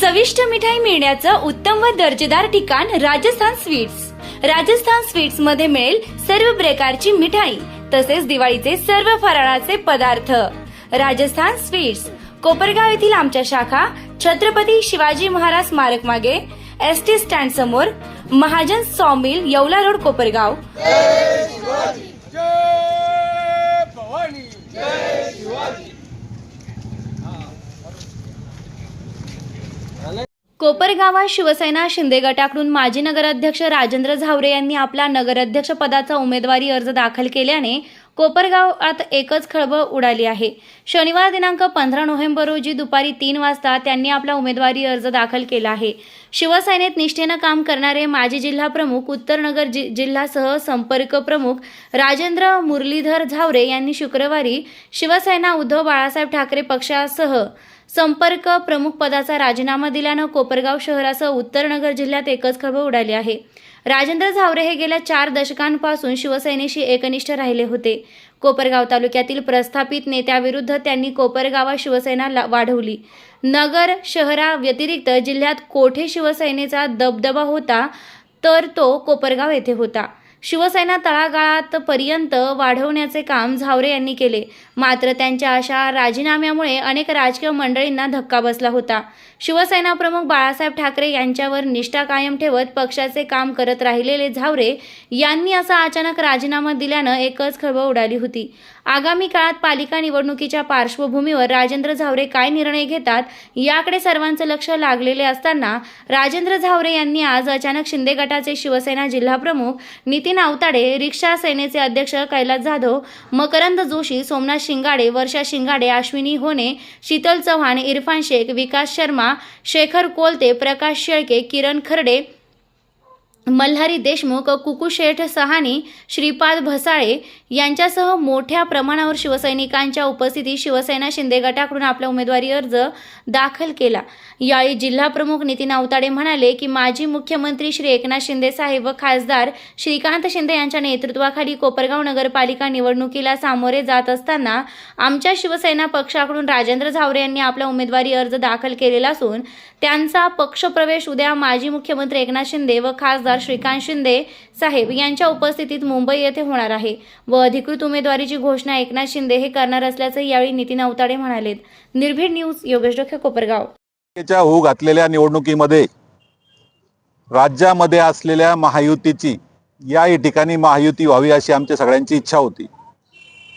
चविष्ट मिठाई मिळण्याचं उत्तम व दर्जेदार ठिकाण राजस्थान स्वीट्स. राजस्थान स्वीट्समध्ये मिळेल सर्व प्रकारची मिठाई तसेच दिवाळीचे सर्व फराळाचे पदार्थ. राजस्थान स्वीट्स. कोपरगाव येथील आमच्या शाखा छत्रपती शिवाजी महाराज स्मारक मागे एस टी स्टँड समोर महाजन सॉमिल येवला रोड कोपरगाव जय भवानी कोपरगावात शिवसेना शिंदे गटाकडून माजी नगराध्यक्ष राजेंद्र झावरे यांनी आपला नगराध्यक्ष पदाचा उमेदवारी अर्ज दाखल केल्याने कोपरगावात एकच खळबळ उडाली आहे. शनिवार दिनांक पंधरा नोव्हेंबर रोजी दुपारी तीन वाजता त्यांनी आपला उमेदवारी अर्ज दाखल केला आहे. शिवसेनेत निष्ठेनं काम करणारे माजी जिल्हा प्रमुख उत्तरनगर जि जिल्हासह संपर्क प्रमुख राजेंद्र मुरलीधर झावरे यांनी शुक्रवारी शिवसेना उद्धव बाळासाहेब ठाकरे पक्षासह संपर्क प्रमुख पदाचा राजीनामा दिल्यानं कोपरगाव शहरासह उत्तरनगर जिल्ह्यात एकच खळबळ उडाली आहे. राजेंद्र झावरे हे गेल्या चार दशकांपासून शिवसेनेशी एकनिष्ठ राहिले होते. कोपरगाव तालुक्यातील प्रस्थापित नेत्याविरुद्ध त्यांनी कोपरगावात शिवसेना ला- वाढवली. नगर शहरा व्यतिरिक्त जिल्ह्यात कोठे शिवसेनेचा दबदबा होता तर तो कोपरगाव येथे होता. शिवसेना तळागाळात पर्यंत वाढवण्याचे काम झावरे यांनी केले. मात्र त्यांच्या अशा राजीनाम्यामुळे अनेक राजकीय मंडळींना धक्का बसला होता. शिवसेना प्रमुख बाळासाहेब ठाकरे यांच्यावर निष्ठा कायम ठेवत पक्षाचे काम करत राहिलेले झावरे यांनी असा अचानक राजीनामा दिल्यानं एकच खळबळ उडाली होती. आगामी काळात पालिका निवडणुकीच्या पार्श्वभूमीवर राजेंद्र झावरे काय निर्णय घेतात याकडे सर्वांचं लक्ष लागलेले असताना राजेंद्र झावरे यांनी आज अचानक शिंदे गटाचे शिवसेना जिल्हाप्रमुख नितीन आवताडे रिक्षा सेनेचे अध्यक्ष कैलास जाधव मकरंद जोशी सोमनाथ शिंगाडे वर्षा शिंगाडे अश्विनी होणे शीतल चव्हाण इरफान शेख विकास शर्मा शेखर कोलते प्रकाश शेळके किरण खर्डे मल्हारी देशमुख कुकुशेठ सहानी श्रीपाद भसाळे यांच्यासह मोठ्या प्रमाणावर शिवसैनिकांच्या उपस्थितीत शिवसेना शिंदे गटाकडून आपला उमेदवारी अर्ज दाखल केला. यावेळी जिल्हाप्रमुख नितीन आवताडे म्हणाले की माजी मुख्यमंत्री श्री एकनाथ शिंदे साहेब व खासदार श्रीकांत शिंदे यांच्या नेतृत्वाखाली कोपरगाव नगरपालिका निवडणुकीला सामोरे जात असताना आमच्या शिवसेना पक्षाकडून राजेंद्र झावरे यांनी आपला उमेदवारी अर्ज दाखल केलेला असून त्यांचा पक्षप्रवेश उद्या माजी मुख्यमंत्री एकनाथ शिंदे व खासदार श्रीकांत शिंदे साहेब यांच्या उपस्थितीत मुंबई येथे होणार आहे. व अधिकृत उमेदवारीची घोषणा एकनाथ शिंदे हे करणार असल्याचं यावेळी नितीन अवताडे म्हणाले निर्भीड न्यूज योगेश डोखे कोपरगाव. होऊ घातलेल्या निवडणुकीमध्ये राज्यामध्ये असलेल्या महायुतीची याही ठिकाणी महायुती व्हावी अशी आमच्या सगळ्यांची इच्छा होती.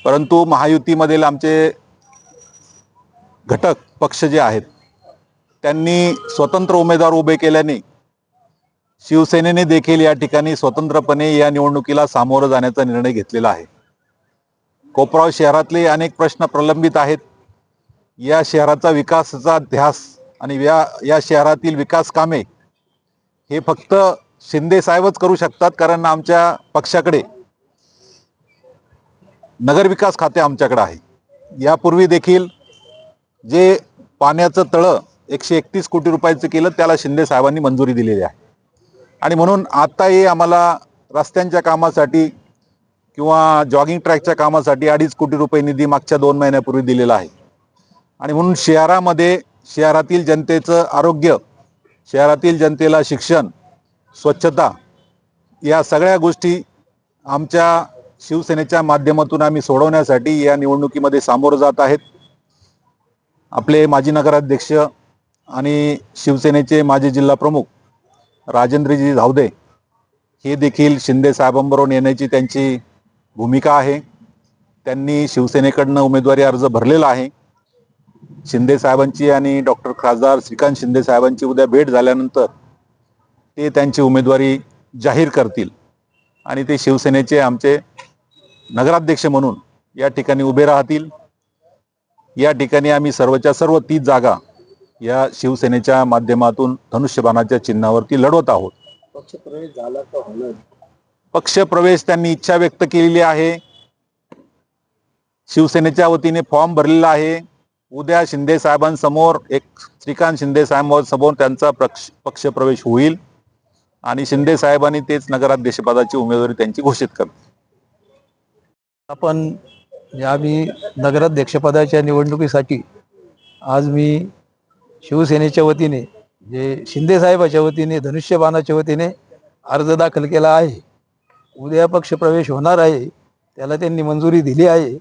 परंतु महायुतीमधील आमचे घटक पक्ष जे आहेत त्यांनी स्वतंत्र उमेदवार उभे केल्याने शिवसेनेने देखील या ठिकाणी स्वतंत्रपणे या निवडणुकीला सामोरं जाण्याचा निर्णय घेतलेला आहे. कोपराव शहरातले अनेक प्रश्न प्रलंबित आहेत. या शहराचा विकासाचा ध्यास आणि या या शहरातील विकास कामे हे फक्त शिंदे साहेबच करू शकतात कारण आमच्या पक्षाकडे नगरविकास खाते आमच्याकडे आहे. यापूर्वी देखील जे पाण्याचं तळं एकशे एकतीस कोटी रुपयाचं केलं त्याला शिंदे साहेबांनी मंजुरी दिलेली आहे. आणि म्हणून आत्ताही आम्हाला रस्त्यांच्या कामासाठी किंवा जॉगिंग ट्रॅकच्या कामासाठी अडीच कोटी रुपये निधी मागच्या दोन महिन्यापूर्वी दिलेला आहे. आणि म्हणून शहरामध्ये शहरातील जनतेचं आरोग्य शहरातील जनतेला शिक्षण स्वच्छता या सगळ्या गोष्टी आमच्या शिवसेनेच्या माध्यमातून आम्ही सोडवण्यासाठी या निवडणुकीमध्ये सामोरं जात आहेत. आपले माजी नगराध्यक्ष आणि शिवसेनेचे माजी जिल्हा प्रमुख राजेंद्रजी धावदे हे देखील शिंदे साहेबांबरोबर येण्याची त्यांची भूमिका आहे. त्यांनी शिवसेनेकडनं उमेदवारी अर्ज भरलेला आहे. शिंदे साहेबांची आणि डॉक्टर खासदार श्रीकांत शिंदे साहेबांची उद्या भेट झाल्यानंतर ते त्यांची उमेदवारी जाहीर करतील. आणि ते शिवसेनेचे आमचे नगराध्यक्ष म्हणून या ठिकाणी उभे राहतील. या ठिकाणी आम्ही सर्वच्या सर्व तीस जागा या शिवसेनेच्या माध्यमातून धनुष्यबाणाच्या चिन्हावरती लढवत आहोत. पक्षप्रवेश झाला का होणार? पक्षप्रवेश त्यांनी इच्छा व्यक्त केलेली आहे. शिवसेनेच्या वतीने फॉर्म भरलेला आहे. उद्या शिंदे साहेबांसमोर एक श्रीकांत शिंदे साहेबांसमोर त्यांचा पक्ष पक्षप्रवेश होईल आणि शिंदे साहेबांनी तेच नगराध्यक्षपदाची उमेदवारी त्यांची घोषित करतील. आपण या मी नगराध्यक्षपदाच्या निवडणुकीसाठी आज मी शिवसेनेच्या वतीने जे शिंदे साहेबाच्या वतीने धनुष्यबाणाच्या वतीने अर्ज दाखल केला आहे. उद्या पक्षप्रवेश होणार आहे त्याला त्यांनी मंजुरी दिली आहे.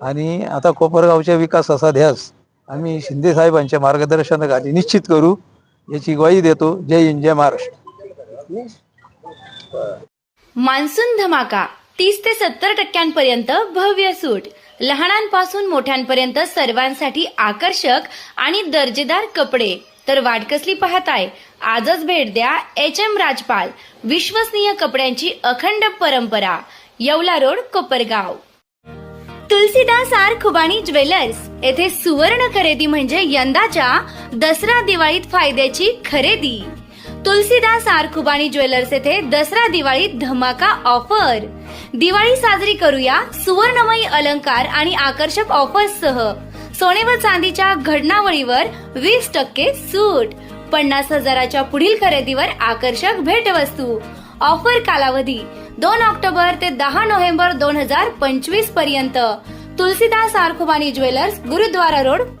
आणि आता कोपरगावच्या विकासाचा ध्यास आम्ही शिंदे साहेबांच्या मार्गदर्शनाखाली निश्चित करू याची ग्वाही देतो. जय हिंद जय महाराष्ट्र. मान्सून धमाका तीस ते सत्तर टक्क्यांपर्यंत भव्य सूट. लहानांपासून मोठ्यांपर्यंत सर्वांसाठी आकर्षक आणि दर्जेदार कपडे. तर वाटकसली पाहताय? आजच भेट द्या एच एम राजपाल विश्वसनीय कपड्यांची अखंड परंपरा Yeola road Kopargaon. Tulsidas R Khubani jewellers येथे सुवर्ण खरेदी म्हणजे यंदाच्या दसरा दिवाळीत फायद्याची खरेदी. तुलसीदास आरखुबाणी ज्वेलर्स येथे दसरा दिवाळी धमाका ऑफर. दिवाळी साजरी करूया सुवर्णमयी अलंकार आणि आकर्षक ऑफर्ससह सोने व चांदीच्या घडणावळीवर वीस टक्के सूट. पन्नास हजाराच्या पुढील खरेदीवर आकर्षक भेटवस्तू. ऑफर कालावधी दोन ऑक्टोबर ते दहा नोव्हेंबर दोन हजार पंचवीसपर्यंत. तुलसीदास आरखुबाणी ज्वेलर्स गुरुद्वारा रोड